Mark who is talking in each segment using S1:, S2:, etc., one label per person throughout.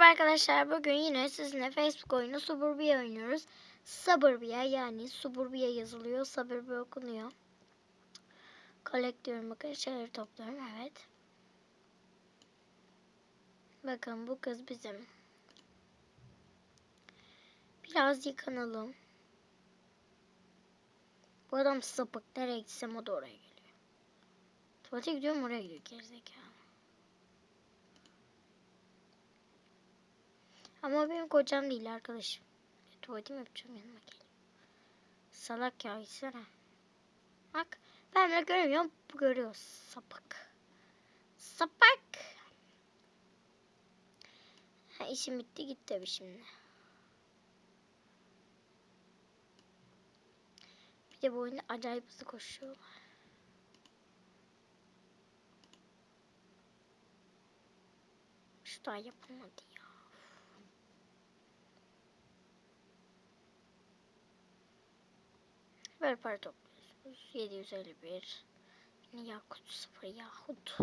S1: Merhaba arkadaşlar. Bugün yine sizinle Facebook oyunu Suburbia oynuyoruz. Suburbia yani Suburbia yazılıyor. Suburbia okunuyor. Collect diyorum bakın. Şeyleri topluyorum. Evet. Bakın bu kız bizim. Biraz yıkanalım. Bu adam sapık. Nereye gitsem o da oraya geliyor. Tuvalete gidiyorum oraya gidiyor gerizekalı. Ama benim kocam değil arkadaşım. E, tuvaletimi yapacağım yanıma gel. Salak ya gitsene. Bak ben de görmüyorum bu görüyor sapık. Sapık. Ha, işim bitti gitti tabii şimdi. Bir de bu oyunda acayip hızlı koşuyorlar. Şu daha yapılmadı ya. Böyle para topluyorsunuz. 751. Yine yakut sıfır yahut.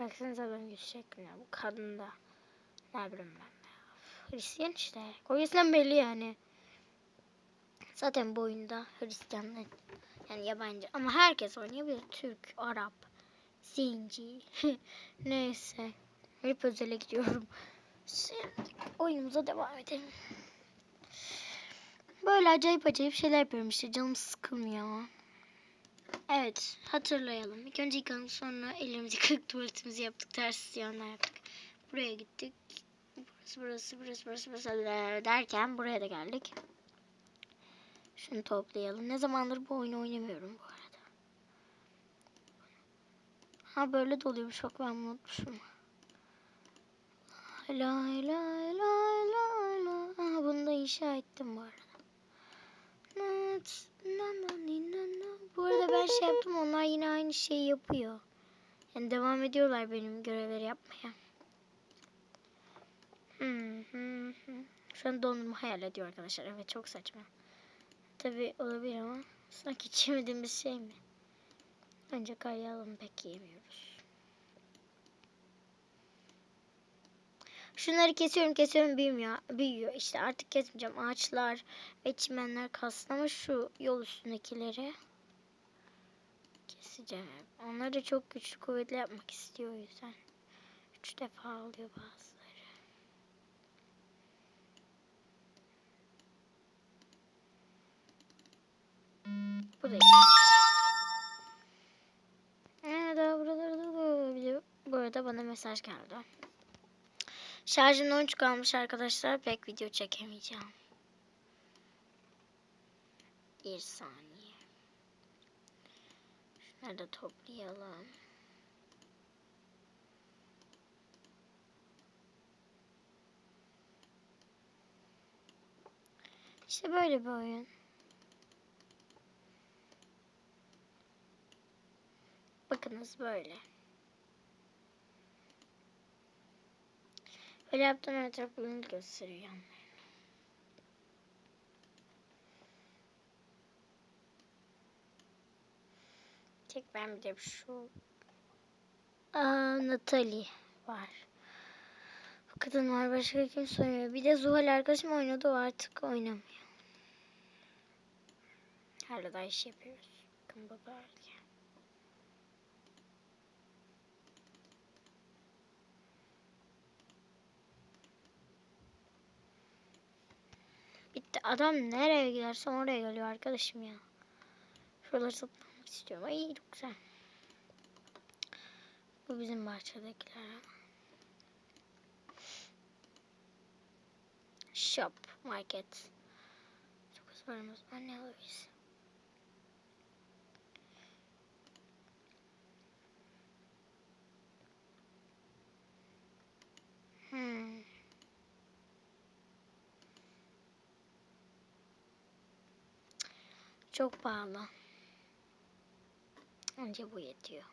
S1: Baksanıza ben yüz şekline. Bu kadın da. Ne bileyim ben. Hristiyan işte. Kolyesinden belli yani. Zaten bu oyunda Hristiyanlar yani yabancı ama herkes oynayabilir. Türk, Arap, Zinci. Neyse. Hep özele gidiyorum. Şimdi oyunumuza devam edelim. Böyle acayip acayip şeyler yapıyorum işte. Canım sıkılmıyor. Evet. Hatırlayalım. İlk önce yıkanıp sonra elimizi kırık tuvaletimizi yaptık. Ters yanlar yaptık. Buraya gittik. Burası burası burası burası burası derken buraya da geldik. Şunu toplayalım. Ne zamandır bu oyunu oynamıyorum bu arada. Ha böyle de oluyormuş. Bak ben unutmuşum. La la la la la. Aha bunu da inşa ettim bu arada. Bu arada ben şey yaptım. Onlar yine aynı şeyi yapıyor. Yani devam ediyorlar benim görevleri yapmaya. Hmm, hmm, hmm. Şu an dondurma hayal ediyor arkadaşlar. Evet çok saçma. Tabi olabilir ama sanki içemediğimiz şey mi? Ancak kar yağını pek yiyemiyoruz. Şunları kesiyorum kesiyorum büyümüyor. Büyüyor. İşte artık kesmeyeceğim. Ağaçlar ve çimenler kalsın ama şu yol üstündekileri keseceğim. Onları çok güçlü kuvvetli yapmak istiyor o yüzden. Üç defa oluyor bazıları. Bu da iyi. Ee, daha buralarda da bir de bu arada bana mesaj geldi. Şarjım 13 kalmış arkadaşlar. Pek video çekemeyeceğim. Bir saniye. Şunları da toplayalım. İşte böyle bir oyun. Bakınız böyle. Böyle yaptığım etrafını gösteriyor. Tek ben bir de şu Aa, Natalie var. Bu kadın var. Başka kimse oynuyor. Bir de Zuhal arkadaşım oynadı. O artık oynamıyor. Hala da iş yapıyoruz. Bakın böyle. Bitti. Adam nereye giderse oraya geliyor arkadaşım ya. Şuraları satın almak istiyorum. Ay çok güzel. Bu bizim bahçedekiler. Shop, market. Çok paramız var. Ne alırız? Hmm. Çok pahalı. Önce bu yetiyor.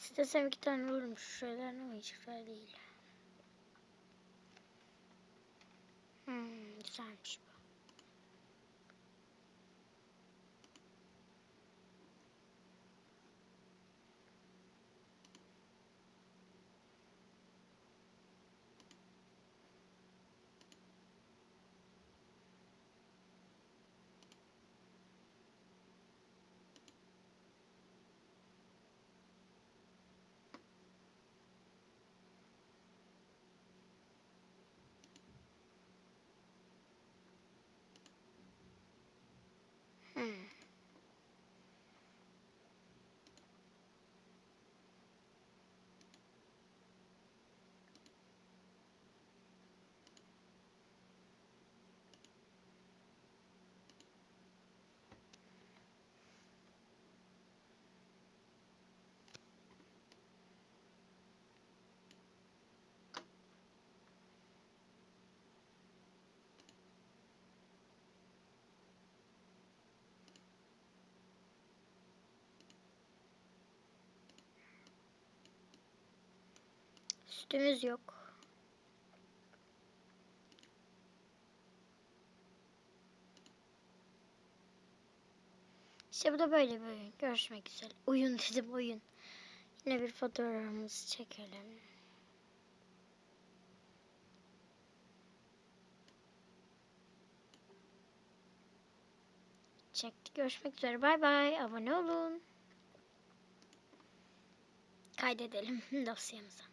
S1: İstesem iki tane alırım şu şeyler ama hiç güzel değil. Hmm, güzelmiş bu. Hmm. Sütümüz yok. İşte bu da böyle bir oyun. Görüşmek üzere. Oyun dedim oyun. Yine bir fotoğrafımızı çekelim. Çektik. Görüşmek üzere. Bay bay. Abone olun. Kaydedelim dosyamıza.